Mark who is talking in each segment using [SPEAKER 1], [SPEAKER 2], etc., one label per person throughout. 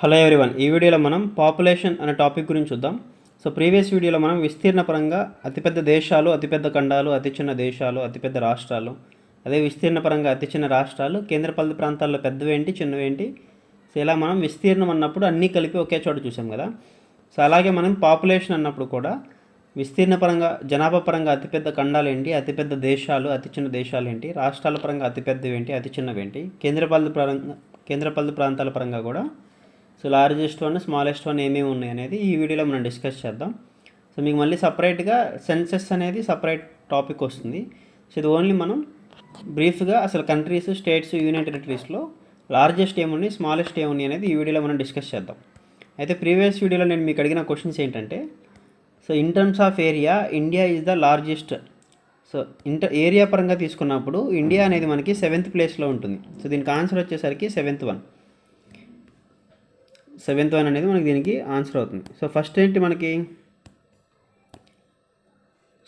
[SPEAKER 1] Hello everyone ఈ వీడియోలో మనం పాపులేషన్ అనే టాపిక్ గురించి చూద్దాం. సో ప్రీవియస్ వీడియోలో మనం విస్తీర్ణ పరంగా అతిపెద్ద దేశాలు అతిపెద్ద ఖండాలు అతి చిన్న దేశాలు అతిపెద్ద రాష్ట్రాలు అదే విస్తీర్ణ పరంగా అతి చిన్న రాష్ట్రాలు కేంద్రపాలిత ప్రాంతాల్లో పెద్దవేంటి చిన్నవేంటి సో ఇలా మనం విస్తీర్ణం అన్నప్పుడు అన్నీ కలిపి ఒకే చోట చూసాం కదా. సో అలాగే మనం పాపులేషన్ అన్నప్పుడు కూడా విస్తీర్ణ పరంగా జనాభా పరంగా అతిపెద్ద ఖండాలు ఏంటి అతిపెద్ద దేశాలు అతి చిన్న దేశాలు ఏంటి రాష్ట్రాల పరంగా అతిపెద్దవి ఏంటి అతి చిన్నవేంటి కేంద్రపాలిత పరంగా కేంద్రపాలిత ప్రాంతాల పరంగా కూడా so largest one smallest one ఏమేమి ఉన్నాయి అనేది ఈ వీడియోలో మనం డిస్కస్ చేద్దాం. సో మీకు మళ్ళీ సపరేట్గా సెన్సెస్ అనేది సపరేట్ టాపిక్ వస్తుంది. సో ఇది ఓన్లీ మనం బ్రీఫ్గా అసలు కంట్రీస్ స్టేట్స్ యూనియన్ టెరిటరీస్లో లార్జెస్ట్ ఏమున్నాయి స్మాలెస్ట్ ఏమున్నాయి అనేది ఈ వీడియోలో మనం డిస్కస్ చేద్దాం. అయితే ప్రీవియస్ వీడియోలో నేను మీకు అడిగిన క్వశ్చన్స్ ఏంటంటే so in terms of area India is the largest so inter area పరంగా తీసుకున్నప్పుడు ఇండియా అనేది మనకి సెవెంత్ ప్లేస్లో ఉంటుంది. సో దీనికి ఆన్సర్ వచ్చేసరికి సెవెంత్ వన్ సెవెంత్ వన్ అనేది మనకి దీనికి ఆన్సర్ అవుతుంది. సో ఫస్ట్ ఏంటి మనకి?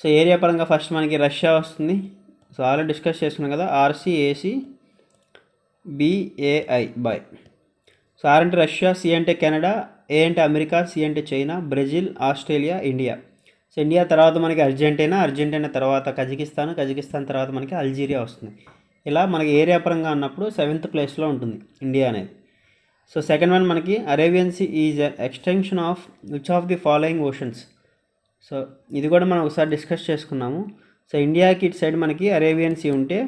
[SPEAKER 1] సో ఏరియా పరంగా ఫస్ట్ మనకి రష్యా వస్తుంది. సో ఆల్రెడీ డిస్కస్ చేసుకున్నాం కదా RCAC BAI by so R అంటే రష్యా సి అంటే కెనడా ఏ అంటే అమెరికా సి అంటే China Brazil Australia India. So India తర్వాత మనకి అర్జెంటీనా? అర్జెంటీనా తర్వాత కజకిస్తాన్. కజకిస్తాన్ తర్వాత మనకి అల్జీరియా వస్తుంది. ఇలా మనకి ఏరియా పరంగా అన్నప్పుడు సెవెంత్ ప్లేస్లో ఉంటుంది ఇండియా అనేది. సో సెకండ్ వన్ మనకి Arabian sea is extension of which of the following oceans so ఇది కూడా మనం ఒకసారి డిస్కస్ చేసుకున్నాము. సో ఇండియాకి ఇటు సైడ్ మనకి అరేబియన్ సీ ఉంటే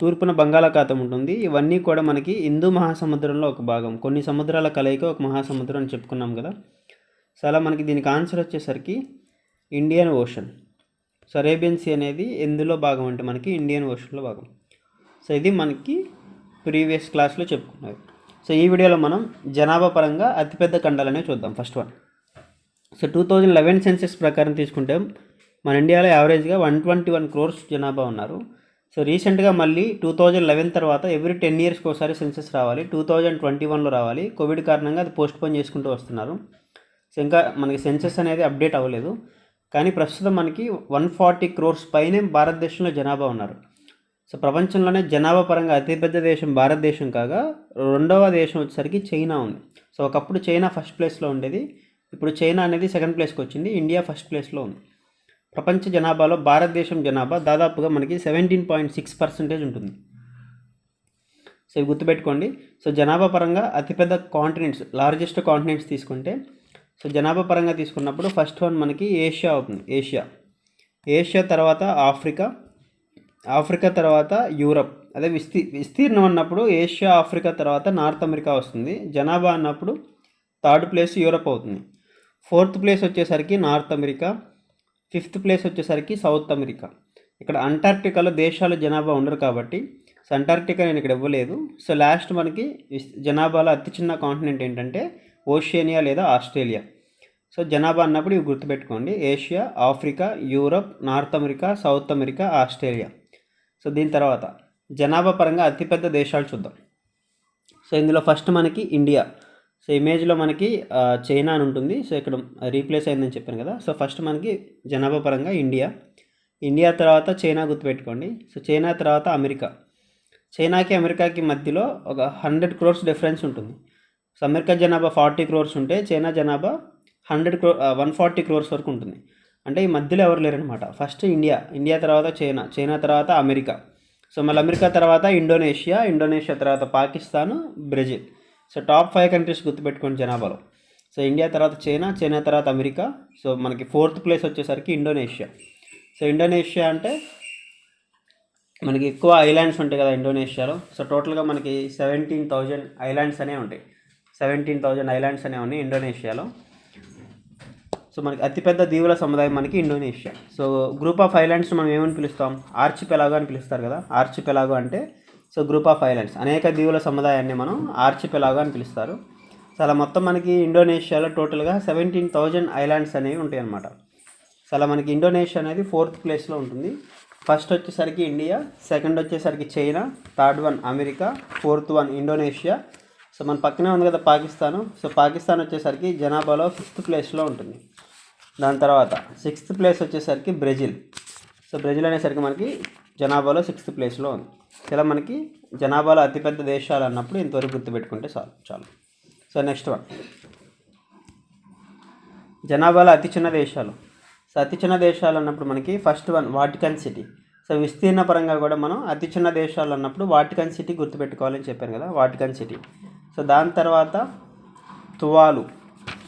[SPEAKER 1] తూర్పున బంగాళాఖాతం ఉంటుంది. ఇవన్నీ కూడా మనకి హిందూ మహాసముద్రంలో ఒక భాగం. కొన్ని సముద్రాల కలయిక ఒక మహాసముద్రం అని చెప్పుకున్నాం కదా. సో అలా మనకి దీనికి ఆన్సర్ వచ్చేసరికి Indian ocean so Arabian sea అనేది ఎందులో భాగం అంటే మనకి ఇండియన్ ఓషన్లో భాగం. సో ఇది మనకి ప్రీవియస్ క్లాస్లో చెప్పుకున్నారు సో ఈ వీడియోలో మనం జనాభా పరంగా అతిపెద్ద ఖండాలనే చూద్దాం. First one so two thousand eleven census ప్రకారం తీసుకుంటే మన ఇండియాలో యావరేజ్గా వన్ ట్వంటీ వన్ క్రోర్స్ జనాభా ఉన్నారు. సో రీసెంట్గా మళ్ళీ టూ థౌజండ్ లెవెన్ తర్వాత ఎవ్రీ టెన్ ఇయర్స్కి ఒకసారి సెన్సెస్ రావాలి. టూ థౌజండ్ ట్వంటీ వన్లో రావాలి. కోవిడ్ కారణంగా అది పోస్ట్ పోన్ చేసుకుంటూ వస్తున్నారు. సో ఇంకా మనకి సెన్సెస్ అనేది అప్డేట్ అవ్వలేదు. కానీ ప్రస్తుతం మనకి వన్ ఫార్టీ క్రోర్స్ పైనే భారతదేశంలో జనాభా ఉన్నారు. సో ప్రపంచంలోనే జనాభా పరంగా అతిపెద్ద దేశం భారతదేశం కాగా రెండవ దేశం వచ్చేసరికి చైనా ఉంది. సో ఒకప్పుడు చైనా ఫస్ట్ ప్లేస్లో ఉండేది. ఇప్పుడు చైనా అనేది సెకండ్ ప్లేస్కి వచ్చింది. ఇండియా ఫస్ట్ ప్లేస్లో ఉంది. ప్రపంచ జనాభాలో భారతదేశం జనాభా దాదాపుగా మనకి సెవెంటీన్ పాయింట్ సిక్స్ పర్సెంటేజ్ ఉంటుంది. సో ఇవి గుర్తుపెట్టుకోండి. సో జనాభా పరంగా అతిపెద్ద కాంటినెంట్స్ లార్జెస్ట్ కాంటినెంట్స్ తీసుకుంటే సో జనాభా పరంగా తీసుకున్నప్పుడు ఫస్ట్ వన్ మనకి ఏషియా అవుతుంది. ఏషియా. ఏషియా తర్వాత ఆఫ్రికా ఆఫ్రికా తర్వాత యూరప్. అదే విస్తీ విస్తీర్ణం అన్నప్పుడు ఏషియా ఆఫ్రికా తర్వాత నార్త్ అమెరికా వస్తుంది. జనాభా అన్నప్పుడు థర్డ్ ప్లేస్ యూరప్ అవుతుంది. ఫోర్త్ ప్లేస్ వచ్చేసరికి నార్త్ అమెరికా. ఫిఫ్త్ ప్లేస్ వచ్చేసరికి సౌత్ అమెరికా. ఇక్కడ అంటార్క్టికాలో దేశాలు జనాభా ఉండరు కాబట్టి సో అంటార్క్టికా నేను ఇక్కడ ఇవ్వలేదు. సో లాస్ట్ మనకి విస్- జనాభాలో అతి చిన్న కాంటినెంట్ ఏంటంటే ఓషేనియా లేదా ఆస్ట్రేలియా. సో జనాభా అన్నప్పుడు ఇవి గుర్తుపెట్టుకోండి. Asia Africa Europe North America South America Australia. So దీని తర్వాత జనాభా పరంగా అతిపెద్ద దేశాలు చూద్దాం. సో ఇందులో ఫస్ట్ మనకి ఇండియా సో ఇమేజ్లో మనకి చైనా అని ఉంటుంది. సో ఇక్కడ రీప్లేస్ అయిందని చెప్పాను కదా. సో ఫస్ట్ మనకి జనాభా పరంగా ఇండియా ఇండియా తర్వాత చైనా గుర్తుపెట్టుకోండి. సో చైనా తర్వాత అమెరికా చైనాకి అమెరికాకి మధ్యలో ఒక హండ్రెడ్ క్రోర్స్ డిఫరెన్స్ ఉంటుంది. సో అమెరికా జనాభా ఫార్టీ క్రోర్స్ ఉంటే చైనా జనాభా hundred crore one forty crores వరకు ఉంటుంది. అంటే ఈ మధ్యలో ఎవరు లేరనమాట ఫస్ట్ ఇండియా ఇండియా తర్వాత చైనా చైనా తర్వాత అమెరికా. సో మళ్ళీ అమెరికా తర్వాత ఇండోనేషియా ఇండోనేషియా తర్వాత Pakistan Brazil. So top five countries గుర్తుపెట్టుకోండి జనాభాలో. సో ఇండియా తర్వాత చైనా చైనా తర్వాత అమెరికా. సో మనకి ఫోర్త్ ప్లేస్ వచ్చేసరికి ఇండోనేషియా. సో ఇండోనేషియా అంటే మనకి ఎక్కువ ఐలాండ్స్ ఉంటాయి కదా ఇండోనేషియాలో. సో టోటల్గా మనకి సెవెంటీన్ థౌజండ్ ఐలాండ్స్ అనేవి ఉంటాయి. సెవెంటీన్ థౌజండ్ ఐలాండ్స్ అనేవి ఉన్నాయి ఇండోనేషియాలో. సో మనకి అతిపెద్ద దీవుల సముదాయం మనకి Indonesia. So group of islands మనం ఏమని పిలుస్తాం? ఆర్చి పెలాగో అని పిలుస్తారు కదా. ఆర్చిపెలాగో అంటే సో గ్రూప్ ఆఫ్ ఐలాండ్స్ అనేక దీవుల సముదాయాన్ని మనం ఆర్చి పెలాగో అని పిలుస్తారు. సో అలా మొత్తం మనకి ఇండోనేషియాలో టోటల్గా సెవెంటీన్ థౌజండ్ ఐలాండ్స్ అనేవి ఉంటాయి అన్నమాట. సో అలా మనకి ఇండోనేషియా అనేది ఫోర్త్ ప్లేస్లో ఉంటుంది. ఫస్ట్ వచ్చేసరికి ఇండియా సెకండ్ వచ్చేసరికి China third one America fourth one Indonesia. So మన పక్కనే ఉంది కదా పాకిస్తాన్. సో పాకిస్తాన్ వచ్చేసరికి జనాభాలో ఫిఫ్త్ ప్లేస్లో ఉంటుంది. దాని తర్వాత సిక్స్త్ ప్లేస్ వచ్చేసరికి బ్రెజిల్. సో బ్రెజిల్ అనేసరికి మనకి జనాభాలో సిక్స్త్ ప్లేస్లో ఉంది. ఇలా మనకి జనాభాలో అతిపెద్ద దేశాలు అన్నప్పుడు ఇంతవరకు గుర్తుపెట్టుకుంటే చాలు చాలు. So next one. జనాభాలో అతి చిన్న దేశాలు. సో అతి చిన్న దేశాలు అన్నప్పుడు మనకి first one Vatican city. So విస్తీర్ణ పరంగా కూడా మనం అతి చిన్న దేశాలు అన్నప్పుడు వాటికన్ సిటీ గుర్తుపెట్టుకోవాలని చెప్పాను కదా వాటికన్ సిటీ. సో దాని తర్వాత తువాలు.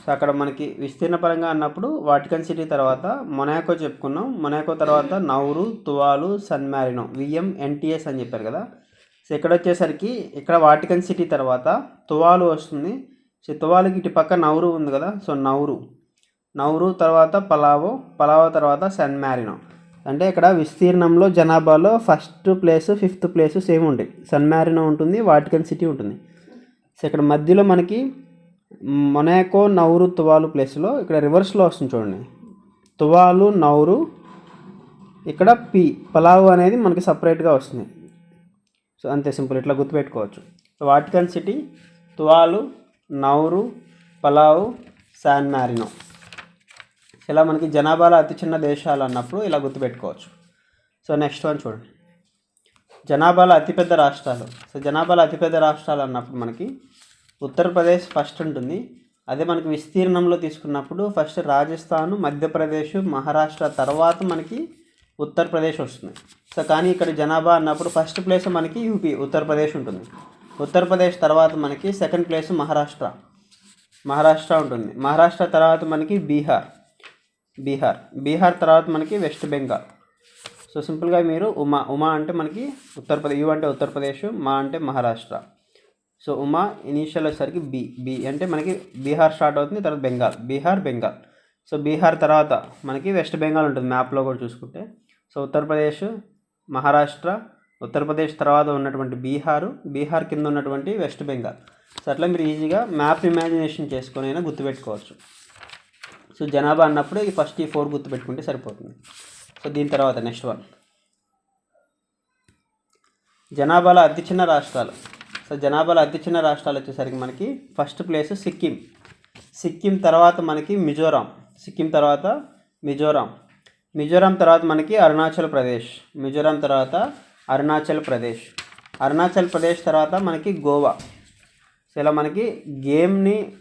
[SPEAKER 1] సో అక్కడ మనకి విస్తీర్ణ పరంగా అన్నప్పుడు వాటికన్ సిటీ తర్వాత మొనాకో చెప్పుకున్నాం. మొనాకో తర్వాత Nauru Tuvalu San Marino VM NTS అని చెప్పారు కదా. సో ఇక్కడ వచ్చేసరికి ఇక్కడ వాటికన్ సిటీ తర్వాత తువాలు వస్తుంది. సో తువాలుకి ఇటు పక్క నౌరు ఉంది కదా. So Nauru. నౌరు తర్వాత పలావో పలావో తర్వాత సన్ మ్యారినో అంటే ఇక్కడ విస్తీర్ణంలో జనాభాలో first place fifth place same ఉంటాయి సన్ మ్యారినో ఉంటుంది వాటికన్ సిటీ ఉంటుంది. సో ఇక్కడ మధ్యలో మనకి మొనాకో నౌరు తువాలు ప్లేస్లో ఇక్కడ రివర్స్లో వస్తుంది చూడండి. తువాలు నౌరు ఇక్కడ పి పలావు అనేది మనకి సపరేట్గా వస్తుంది. సో అంతే సింపుల్ ఇట్లా గుర్తుపెట్టుకోవచ్చు. So Vatican city Tuvalu Nauru Palau San Marino ఇలా మనకి జనాభాలో అతి చిన్న దేశాలు అన్నప్పుడు ఇలా గుర్తుపెట్టుకోవచ్చు. సో నెక్స్ట్ వన్ చూడండి. జనాభాలో అతిపెద్ద రాష్ట్రాలు. సో జనాభాలో అతిపెద్ద రాష్ట్రాలు అన్నప్పుడు మనకి ఉత్తరప్రదేశ్ ఫస్ట్ ఉంటుంది. అదే మనకి విస్తీర్ణంలో తీసుకున్నప్పుడు ఫస్ట్ రాజస్థాన్ మధ్యప్రదేశ్ మహారాష్ట్ర తర్వాత మనకి ఉత్తరప్రదేశ్ వస్తుంది. సో కానీ ఇక్కడ జనాభా అన్నప్పుడు ఫస్ట్ ప్లేస్ మనకి యూపీ ఉత్తరప్రదేశ్ ఉంటుంది. ఉత్తరప్రదేశ్ తర్వాత మనకి సెకండ్ ప్లేస్ మహారాష్ట్ర. మహారాష్ట్ర ఉంటుంది. మహారాష్ట్ర తర్వాత మనకి బీహార్. బీహార్. బీహార్ తర్వాత మనకి వెస్ట్ బెంగాల్. సో సింపుల్గా మీరు ఉమా ఉమా అంటే మనకి ఉత్తరప్రదేశ్ యు అంటే ఉత్తరప్రదేశ్ మా అంటే మహారాష్ట్ర. సో ఉమా ఇనీషియల్ వచ్చేసరికి బి బి అంటే మనకి బీహార్ స్టార్ట్ అవుతుంది తర్వాత బెంగాల్. బీహార్ బెంగాల్. సో బీహార్ తర్వాత మనకి వెస్ట్ బెంగాల్ ఉంటుంది మ్యాప్లో కూడా చూసుకుంటే. సో ఉత్తరప్రదేశ్ మహారాష్ట్ర ఉత్తరప్రదేశ్ తర్వాత ఉన్నటువంటి బీహారు బీహార్ కింద ఉన్నటువంటి వెస్ట్ బెంగాల్. సో అట్లా మీరు ఈజీగా మ్యాప్ ఇమాజినేషన్ చేసుకొని అయినా గుర్తుపెట్టుకోవచ్చు. సో జనాభా అన్నప్పుడు ఈ ఫస్ట్ ఈ ఫోర్ గుర్తుపెట్టుకుంటే సరిపోతుంది. సో దీని తర్వాత నెక్స్ట్ వన్. జనాభాలో అతి చిన్న రాష్ట్రాలు. సో జనాభాలో అతి చిన్న రాష్ట్రాలు వచ్చేసరికి మనకి ఫస్ట్ ప్లేస్ సిక్కిం. సిక్కిం తర్వాత మనకి మిజోరాం. సిక్కిం తర్వాత మిజోరాం. మిజోరాం తర్వాత మనకి అరుణాచల్ ప్రదేశ్. మిజోరాం తర్వాత అరుణాచల్ ప్రదేశ్. అరుణాచల్ ప్రదేశ్ తర్వాత మనకి గోవా. సో ఇలా మనకి గేమ్ని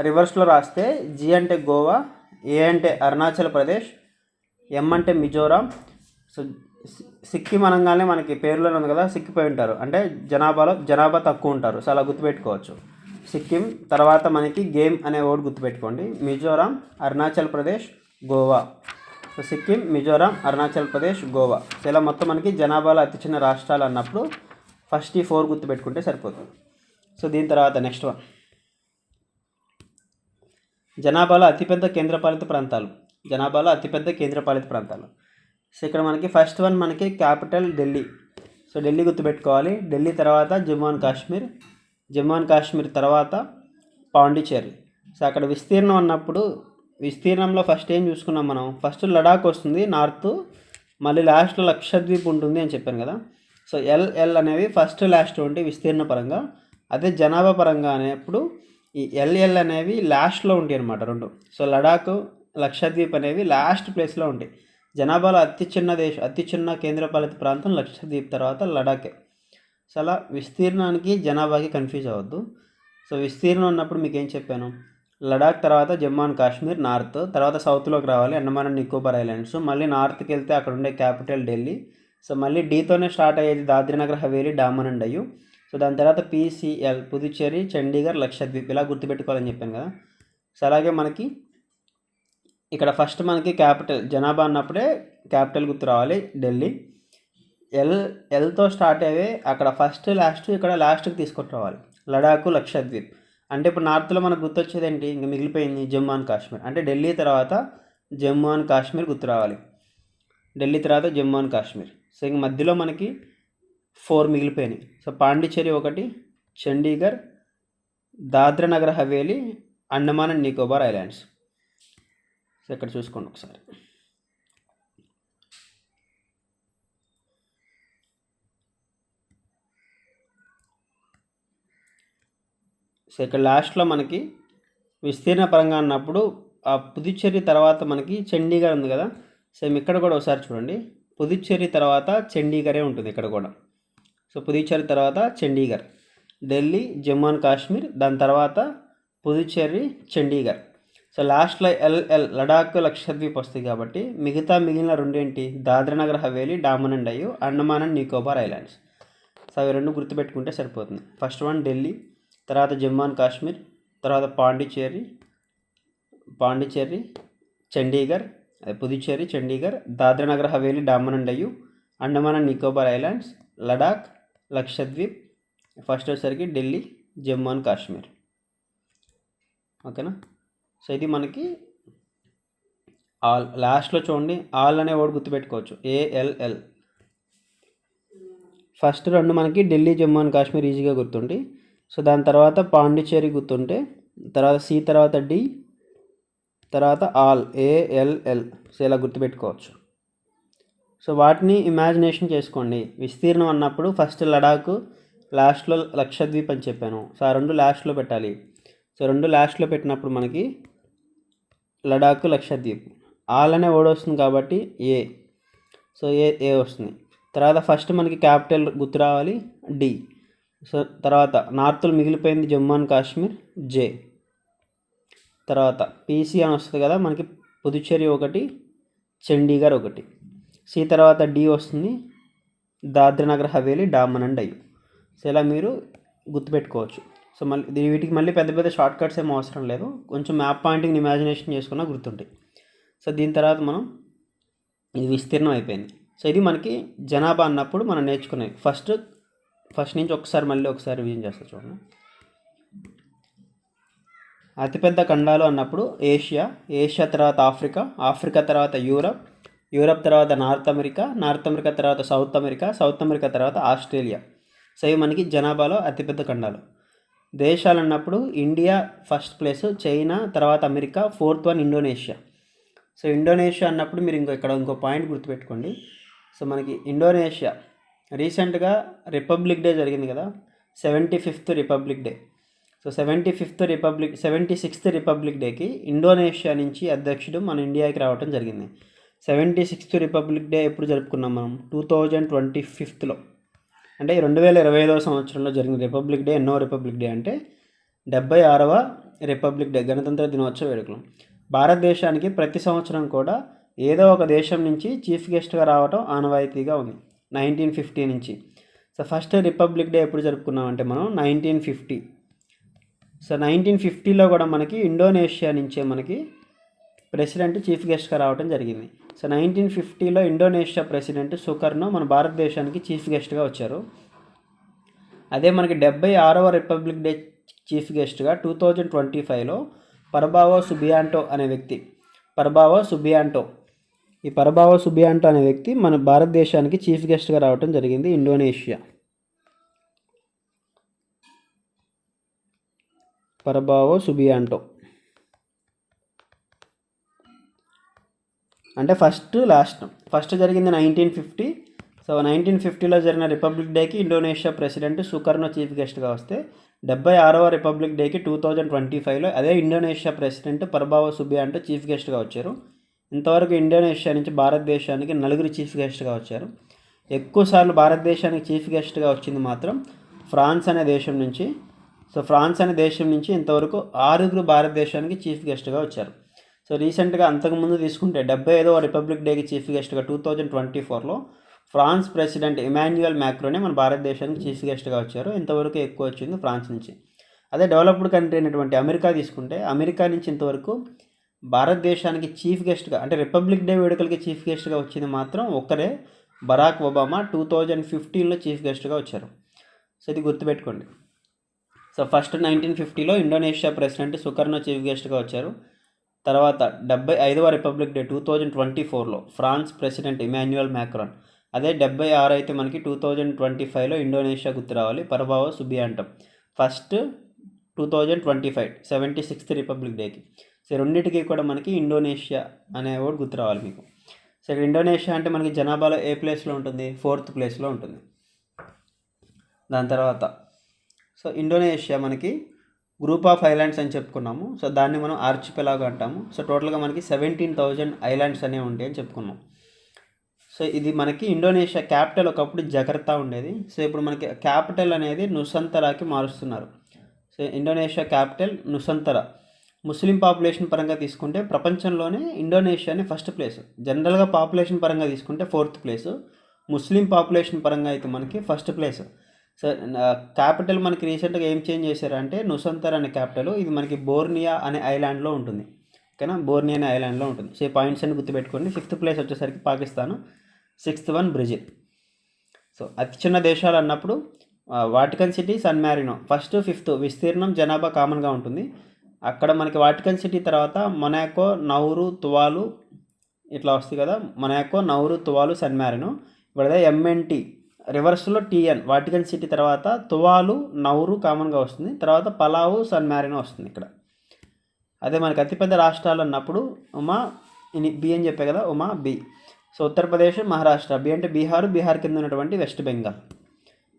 [SPEAKER 1] రివర్స్లో రాస్తే జి అంటే గోవా ఏ అంటే అరుణాచల్ ప్రదేశ్ ఎం అంటే మిజోరాం. సో సిక్కిం అనగానే మనకి పేరులోనే ఉంది కదా సిక్కిపోయి ఉంటారు. అంటే జనాభాలో జనాభా తక్కువ ఉంటారు. సో అలా గుర్తుపెట్టుకోవచ్చు. సిక్కిం తర్వాత మనకి గేమ్ అనే వర్డ్ గుర్తుపెట్టుకోండి. మిజోరాం అరుణాచల్ ప్రదేశ్ గోవా. సో సిక్కిం మిజోరాం అరుణాచల్ ప్రదేశ్ గోవా. సో ఇలా మొత్తం మనకి జనాభాలో అతి చిన్న రాష్ట్రాలు అన్నప్పుడు ఫస్ట్ ఈ ఫోర్ గుర్తుపెట్టుకుంటే సరిపోతుంది. సో దీని తర్వాత నెక్స్ట్ వన్. జనాభాలో అతిపెద్ద కేంద్రపాలిత ప్రాంతాలు. జనాభాలో అతిపెద్ద కేంద్రపాలిత ప్రాంతాలు. సో ఇక్కడ మనకి ఫస్ట్ వన్ మనకి క్యాపిటల్ ఢిల్లీ సో ఢిల్లీ గుర్తుపెట్టుకోవాలి. ఢిల్లీ తర్వాత జమ్మూ అండ్ కాశ్మీర్ జమ్మూ అండ్ కాశ్మీర్ తర్వాత పాండిచేరి సో అక్కడ విస్తీర్ణం అన్నప్పుడు విస్తీర్ణంలో ఫస్ట్ ఏం చూసుకున్నాం మనం? ఫస్ట్ లడాక్ వస్తుంది నార్త్ మళ్ళీ లాస్ట్లో లక్షద్వీప్ ఉంటుంది అని చెప్పాను కదా. సో ఎల్ ఎల్ అనేవి ఫస్ట్ లాస్ట్ ఉంటాయి విస్తీర్ణ పరంగా. అదే జనాభా పరంగా అనేప్పుడు ఈ ఎల్ఎల్ అనేవి లాస్ట్లో ఉంటాయి అనమాట రెండు. సో లడాక్ లక్షద్వీప్ అనేవి లాస్ట్ ప్లేస్లో ఉంటాయి. జనాభాలో అతి చిన్న దేశ అతి చిన్న కేంద్రపాలిత ప్రాంతం లక్షద్వీప్ తర్వాత లడాఖే సో అలా విస్తీర్ణానికి జనాభాకి కన్ఫ్యూజ్ అవ్వద్దు. సో విస్తీర్ణం ఉన్నప్పుడు మీకు ఏం చెప్పాను? లడాక్ తర్వాత జమ్మూ అండ్ కాశ్మీర్ నార్త్ తర్వాత సౌత్లోకి రావాలి అండమాన్ అండ్ నికోబార్ ఐలాండ్స్. మళ్ళీ నార్త్కి వెళ్తే అక్కడ ఉండే క్యాపిటల్ ఢిల్లీ. సో మళ్ళీ డీతోనే స్టార్ట్ అయ్యేది దాద్రీనగర్ హవేలీ డామన్ అండ్ అయ్యు. సో దాని తర్వాత పీసీఎల్ పుదుచ్చేరి చండీగఢ్ లక్షద్వీప్ ఇలా గుర్తుపెట్టుకోవాలని చెప్పాను కదా. సో అలాగే మనకి ఇక్కడ ఫస్ట్ మనకి క్యాపిటల్ జనాభా అన్నప్పుడే క్యాపిటల్ గుర్తు రావాలి ఢిల్లీ. ఎల్ ఎల్తో స్టార్ట్ అయ్యే అక్కడ ఫస్ట్ లాస్ట్ ఇక్కడ లాస్ట్కి తీసుకొని రావాలి. లడాకు లక్షద్వీప్. అంటే ఇప్పుడు నార్త్లో మనకు గుర్తొచ్చేది ఏంటి ఇంకా మిగిలిపోయింది జమ్మూ అండ్ కాశ్మీర్. అంటే ఢిల్లీ తర్వాత జమ్మూ అండ్ కాశ్మీర్ గుర్తు రావాలి. ఢిల్లీ తర్వాత జమ్మూ అండ్ కాశ్మీర్. సో ఇంక మధ్యలో మనకి ఫోర్ మిగిలిపోయినాయి. సో పాండిచ్చేరి ఒకటి Chandigarh Dadra Nagar Haveli Andaman and Nicobar islands. So ఇక్కడ చూసుకోండి ఒకసారి. సో ఇక్కడ లాస్ట్లో మనకి విస్తీర్ణ పరంగా అన్నప్పుడు ఆ పుదుచ్చేరి తర్వాత మనకి చండీగఢ్ ఉంది కదా. సేమ్ ఇక్కడ కూడా ఒకసారి చూడండి. పుదుచ్చేరి తర్వాత చండీగఢే ఉంటుంది ఇక్కడ కూడా. సో పుదుచ్చేరి తర్వాత చండీగఢ్ ఢిల్లీ జమ్మూ అండ్ కాశ్మీర్ దాని తర్వాత పుదుచ్చేరి చండీగఢ్. సో లాస్ట్లో ఎల్ఎల్ లడాక్ లక్షద్వీప్ వస్తాయి కాబట్టి మిగతా మిగిలిన రెండేంటి? Dadra Nagar Haveli Daman and Diu Andaman and Nicobar islands. So అవి రెండు గుర్తుపెట్టుకుంటే సరిపోతుంది. ఫస్ట్ వన్ ఢిల్లీ తర్వాత జమ్మూ అండ్ కాశ్మీర్ తర్వాత Pondicherry Pondicherry Chandigarh Puducherry Chandigarh Dadra Nagar Haveli Daman and Diu Andaman and Nicobar islands Ladakh Lakshadweep first వచ్చేసరికి Delhi Jammu and Kashmir. ఓకేనా? So ఇది మనకి ఆల్ లాస్ట్లో చూడండి ఆల్ అనే వర్డ్ గుర్తుపెట్టుకోవచ్చు. ఏఎల్ఎల్ ఫస్ట్ రెండు మనకి ఢిల్లీ జమ్మూ అండ్ కాశ్మీర్ ఈజీగా గుర్తుండి సో దాని తర్వాత పాండిచ్చేరి గుర్తుంటే తర్వాత సి తర్వాత డి తర్వాత ఆల్ ఏఎల్ఎల్ సో ఇలా గుర్తుపెట్టుకోవచ్చు. సో వాటిని ఇమాజినేషన్ చేసుకోండి. విస్తీర్ణం అన్నప్పుడు ఫస్ట్ లడాక్ లాస్ట్లో లక్షద్వీప్ అని చెప్పాను. సో ఆ రెండు లాస్ట్లో పెట్టాలి. సో రెండు లాస్ట్లో పెట్టినప్పుడు మనకి లడాక్ లక్షద్వీప్. ఆలనే అనే వస్తుంది కాబట్టి ఏ. సో ఏ ఏ వస్తుంది. తర్వాత ఫస్ట్ మనకి క్యాపిటల్ గుర్తు రావాలి డి. సో తర్వాత నార్త్లో మిగిలిపోయింది జమ్మూ అండ్ కాశ్మీర్ జే. తర్వాత పీసీ అని వస్తుంది కదా మనకి పుదుచ్చేరి ఒకటి చండీగఢ్ ఒకటి. సి తర్వాత డి వస్తుంది దాద్రానగర్ హవేలీ డామన్ అండ్ డయ్యు సో ఇలా మీరు గుర్తుపెట్టుకోవచ్చు. సో మళ్ళీ దీని వీటికి మళ్ళీ పెద్ద పెద్ద షార్ట్ కట్స్ ఏం అవసరం లేదు. కొంచెం మ్యాప్ పాయింటింగ్ ఇమాజినేషన్ చేసుకున్నా గుర్తుంటాయి. సో దీని తర్వాత మనం ఇది విస్తీర్ణం అయిపోయింది. సో ఇది మనకి జనాభా అన్నప్పుడు మనం నేర్చుకునేది ఫస్ట్ ఫస్ట్ నుంచి ఒకసారి మళ్ళీ ఒకసారి రివిజన్ చేస్తా చూడండి. అతిపెద్ద ఖండాలు అన్నప్పుడు ఏషియా ఏషియా తర్వాత ఆఫ్రికా ఆఫ్రికా తర్వాత యూరప్ యూరప్ తర్వాత నార్త్ అమెరికా నార్త్ అమెరికా తర్వాత సౌత్ అమెరికా సౌత్ అమెరికా తర్వాత ఆస్ట్రేలియా. సో ఇవి మనకి జనాభాలో అతిపెద్ద ఖండాలు. దేశాలు అన్నప్పుడు ఇండియా ఫస్ట్ ప్లేస్ చైనా తర్వాత America fourth one Indonesia. So Indonesia అన్నప్పుడు మీరు ఇంకో ఇక్కడ ఇంకో పాయింట్ గుర్తుపెట్టుకోండి. సో మనకి ఇండోనేషియా రీసెంట్గా రిపబ్లిక్ డే జరిగింది కదా seventy fifth republic day. So seventy fifth republic seventy sixth republic డేకి ఇండోనేషియా నుంచి అధ్యక్షుడు మన ఇండియాకి రావడం జరిగింది. సెవెంటీ సిక్స్త్ రిపబ్లిక్ డే ఎప్పుడు జరుపుకున్నాం మనం? టూ థౌజండ్ ట్వంటీ ఫిఫ్త్లో. అంటే రెండు వేల ఇరవై ఐదవ సంవత్సరంలో జరిగిన రిపబ్లిక్ డే ఎన్నో రిపబ్లిక్ డే అంటే డెబ్బై ఆరవ రిపబ్లిక్ డే గణతంత్ర దినోత్సవ వేడుకలు. భారతదేశానికి ప్రతి సంవత్సరం కూడా ఏదో ఒక దేశం నుంచి చీఫ్ గెస్ట్గా రావడం ఆనవాయితీగా ఉంది నైన్టీన్ ఫిఫ్టీ నుంచి. సో ఫస్ట్ రిపబ్లిక్ డే ఎప్పుడు జరుపుకున్నామంటే మనం నైన్టీన్ ఫిఫ్టీ. సో నైన్టీన్ ఫిఫ్టీలో కూడా మనకి ఇండోనేషియా నుంచే మనకి ప్రెసిడెంట్ చీఫ్ గెస్ట్గా రావడం జరిగింది. సో నైన్టీన్ ఫిఫ్టీలో ఇండోనేషియా ప్రెసిడెంట్ సుకర్నో మన భారతదేశానికి చీఫ్ గెస్ట్గా వచ్చారు. అదే మనకి డెబ్బై ఆరవ రిపబ్లిక్ డే చీఫ్ గెస్ట్గా టూ థౌజండ్ ట్వంటీ ఫైవ్లో పరబావో సుబియాంటో అనే వ్యక్తి పరబావో సుబియాంటో ఈ పరబావో సుబియాంటో అనే వ్యక్తి మన భారతదేశానికి చీఫ్ గెస్ట్గా రావడం జరిగింది ఇండోనేషియా. Prabowo Subianto. అంటే ఫస్ట్ లాస్ట్ ఫస్ట్ జరిగింది నైన్టీన్ ఫిఫ్టీ సో నైన్టీన్ ఫిఫ్టీలో జరిగిన రిపబ్లిక్ డేకి ఇండోనేషియా ప్రెసిడెంట్ సుకర్నో చీఫ్ గెస్ట్గా వస్తే డెబ్బై ఆరవ రిపబ్లిక్ డేకి టూ థౌజండ్ ట్వంటీ ఫైవ్లో అదే Indonesia president Prabowo Subianto chief గెస్ట్గా వచ్చారు. ఇంతవరకు ఇండోనేషియా నుంచి భారతదేశానికి నలుగురు చీఫ్ గెస్ట్గా వచ్చారు. ఎక్కువసార్లు భారతదేశానికి చీఫ్ గెస్ట్గా వచ్చింది మాత్రం ఫ్రాన్స్ అనే దేశం నుంచి. సో ఫ్రాన్స్ అనే దేశం నుంచి ఇంతవరకు ఆరుగురు భారతదేశానికి చీఫ్ గెస్ట్గా వచ్చారు. సో రీసెంట్గా అంతకుముందు తీసుకుంటే డెబ్బై ఐదవ రిపబ్లిక్ డేకి చీఫ్ గెస్ట్గా టూ థౌజండ్ ట్వంటీ ఫోర్లో ఫ్రాన్స్ ప్రెసిడెంట్ ఇమాన్యుయల్ మ్యాక్రోనే మన భారతదేశానికి చీఫ్ గెస్ట్గా వచ్చారు. ఇంతవరకు ఎక్కువ వచ్చింది ఫ్రాన్స్ నుంచి. అదే డెవలప్డ్ కంట్రీ అయినటువంటి అమెరికా తీసుకుంటే అమెరికా నుంచి ఇంతవరకు భారతదేశానికి చీఫ్ గెస్ట్గా అంటే రిపబ్లిక్ డే వేడుకలకి చీఫ్ గెస్ట్గా వచ్చింది మాత్రం ఒక్కరే బరాక్ ఒబామా టూ థౌజండ్ ఫిఫ్టీన్లో చీఫ్ గెస్ట్గా వచ్చారు. సో ఇది గుర్తుపెట్టుకోండి. సో ఫస్ట్ నైన్టీన్ ఫిఫ్టీలో ఇండోనేషియా ప్రెసిడెంట్ సుకర్నో చీఫ్ గెస్ట్గా వచ్చారు. తర్వాత డెబ్బై ఐదవ republic day two thousand twenty ఫోర్లో ఫ్రాన్స్ ప్రెసిడెంట్ ఇమాన్యుయల్ మ్యాక్రాన్. అదే డెబ్బై ఆరు అయితే మనకి టూ థౌజండ్ ట్వంటీ ఫైవ్లో ఇండోనేషియా గుర్తు రావాలి. Prabowo Subianto first two thousand twenty five seventy sixth republic డేకి. సో రెండింటికి కూడా మనకి ఇండోనేషియా అనే వర్డ్ గుర్తు రావాలి మీకు. సో ఇక్కడ ఇండోనేషియా అంటే మనకి జనాభాలో ఏ ప్లేస్లో ఉంటుంది? ఫోర్త్ ప్లేస్లో ఉంటుంది. దాని తర్వాత సో ఇండోనేషియా మనకి గ్రూప్ ఆఫ్ ఐలాండ్స్ అని చెప్పుకున్నాము. సో దాన్ని మనం ఆర్చిపెలాగో అంటాము. సో టోటల్గా మనకి సెవెంటీన్ థౌజండ్ ఐలాండ్స్ అనేవి ఉంటాయి అని చెప్పుకున్నాం. సో ఇది మనకి ఇండోనేషియా క్యాపిటల్ ఒకప్పుడు జకర్తా ఉండేది. సో ఇప్పుడు మనకి క్యాపిటల్ అనేది నుసంతరాకి మారుస్తున్నారు. So Indonesia capital Nusantara. Muslim population పరంగా తీసుకుంటే ప్రపంచంలోనే ఇండోనేషియాని ఫస్ట్ ప్లేస్. జనరల్గా పాపులేషన్ పరంగా తీసుకుంటే ఫోర్త్ ప్లేస్. ముస్లిం పాపులేషన్ పరంగా అయితే మనకి ఫస్ట్ ప్లేస్. సరే క్యాపిటల్ మనకి రీసెంట్గా ఏం చేంజ్ చేశారంటే నుసంతర్ అనే క్యాపిటల్ ఇది మనకి బోర్నియా అనే ఐలాండ్లో ఉంటుంది. ఓకేనా? బోర్నియా అనే ఐలాండ్లో ఉంటుంది. సో ఈ పాయింట్స్ అని గుర్తుపెట్టుకోండి. ఫిఫ్త్ ప్లేస్ వచ్చేసరికి Pakistan sixth one Brazil. So అతి చిన్న దేశాలు అన్నప్పుడు Vatican City San Marino first fifth విస్తీర్ణం జనాభా కామన్గా ఉంటుంది. అక్కడ మనకి వాటికన్ సిటీ తర్వాత మొనాకో నౌరు తువాలు ఇట్లా వస్తుంది కదా. Monaco Nauru Tuvalu San Marino ఇప్పుడు ఎంఎన్టీ రివర్స్లో టీఎన్ వాటికన్ సిటీ తర్వాత తువాలు నౌరు కామన్గా వస్తుంది. తర్వాత పలావు సన్ మ్యారినో వస్తుంది ఇక్కడ. అదే మనకి అతిపెద్ద రాష్ట్రాలు అన్నప్పుడు ఉమా బి అని చెప్పే కదా Uma B. So Uttar Pradesh Maharashtra. B అంటే బీహార్ బీహార్ కింద ఉన్నటువంటి వెస్ట్ బెంగాల్.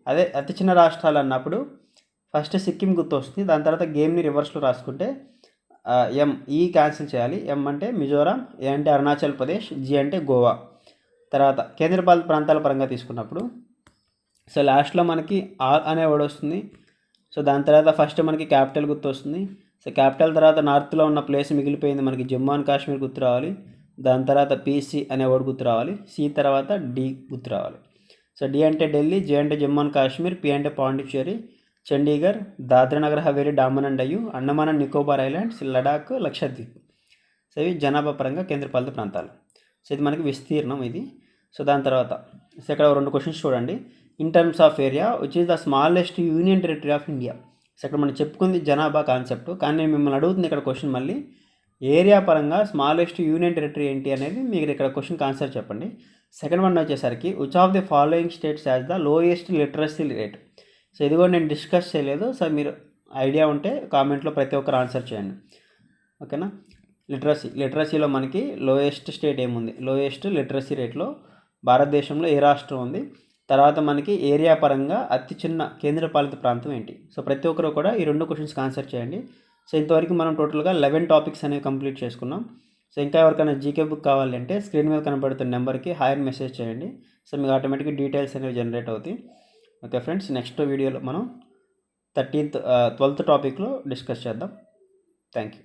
[SPEAKER 1] అదే అతి చిన్న రాష్ట్రాలు అన్నప్పుడు ఫస్ట్ సిక్కిం గుర్తు వస్తుంది దాని తర్వాత గేమ్ని రివర్స్లో రాసుకుంటే ఎం ఈ క్యాన్సిల్ చేయాలి. ఎం అంటే మిజోరాం ఏ అంటే అరుణాచల్ ప్రదేశ్ జి అంటే గోవా. తర్వాత కేంద్రపాలిత ప్రాంతాల పరంగా తీసుకున్నప్పుడు సో లాస్ట్లో మనకి ఆర్ అనే వర్డ్ వస్తుంది. సో దాని తర్వాత ఫస్ట్ మనకి క్యాపిటల్ గుర్తు వస్తుంది సో క్యాపిటల్ తర్వాత నార్త్లో ఉన్న ప్లేస్ మిగిలిపోయింది మనకి జమ్మూ అండ్ కాశ్మీర్ గుర్తు రావాలి. దాని తర్వాత పీసీ అనే వర్డ్ గుర్తు రావాలి. సి తర్వాత డి గుర్తు రావాలి. సో డి అంటే ఢిల్లీ జే అంటే జమ్మూ అండ్ కాశ్మీర్ పి అంటే Pondicherry Chandigarh Dadra Nagar Haveli Daman and Diu Andaman and Nicobar islands Ladakh Lakshadweep. So ఇవి జనాభా పరంగా కేంద్రపాలిత ప్రాంతాలు. సో ఇది మనకి విస్తీర్ణం ఇది. సో దాని తర్వాత సో ఇక్కడ రెండు క్వశ్చన్స్ చూడండి. In terms of area which is the smallest union territory of India so ఇక్కడ మనం చెప్పుకుంది జనాభా కాన్సెప్ట్ కానీ నేను మిమ్మల్ని అడుగుతుంది ఇక్కడ క్వశ్చన్ మళ్ళీ ఏరియా పరంగా స్మాలెస్ట్ యూనియన్ టెరిటరీ ఏంటి అనేది మీరు ఇక్కడ క్వశ్చన్కి ఆన్సర్ చెప్పండి. సెకండ్ వన్ వచ్చేసరికి which of the following states as the lowest literacy rate so ఇది కూడా నేను డిస్కస్ చేయలేదు. సో మీరు ఐడియా ఉంటే కామెంట్లో ప్రతి ఒక్కరు ఆన్సర్ చేయండి. ఓకేనా లిటరసీ లిటరసీలో మనకి లోయెస్ట్ స్టేట్ ఏముంది? లోయెస్ట్ లిటరసీ రేట్లో భారతదేశంలో ఏ రాష్ట్రం ఉంది? తర్వాత మనకి ఏరియా పరంగా అతి చిన్న కేంద్రపాలిత ప్రాంతం ఏంటి? సో ప్రతి ఒక్కరు కూడా ఈ రెండు క్వశ్చన్స్కి ఆన్సర్ చేయండి. సో ఇంతవరకు మనం టోటల్గా లెవెన్ టాపిక్స్ అనేవి కంప్లీట్ చేసుకున్నాం. సో ఇంకా ఎవరికైనా జీకే బుక్ కావాలి అంటే స్క్రీన్ మీద కనబడుతున్న నెంబర్కి హాయర్ మెసేజ్ చేయండి. సో మీకు ఆటోమేటిక్గా డీటెయిల్స్ అనేవి జనరేట్ అవుతాయి. ఓకే ఫ్రెండ్స్ నెక్స్ట్ వీడియోలో మనం థర్టీన్త్ ట్వెల్త్ టాపిక్లో డిస్కస్ చేద్దాం. Thank you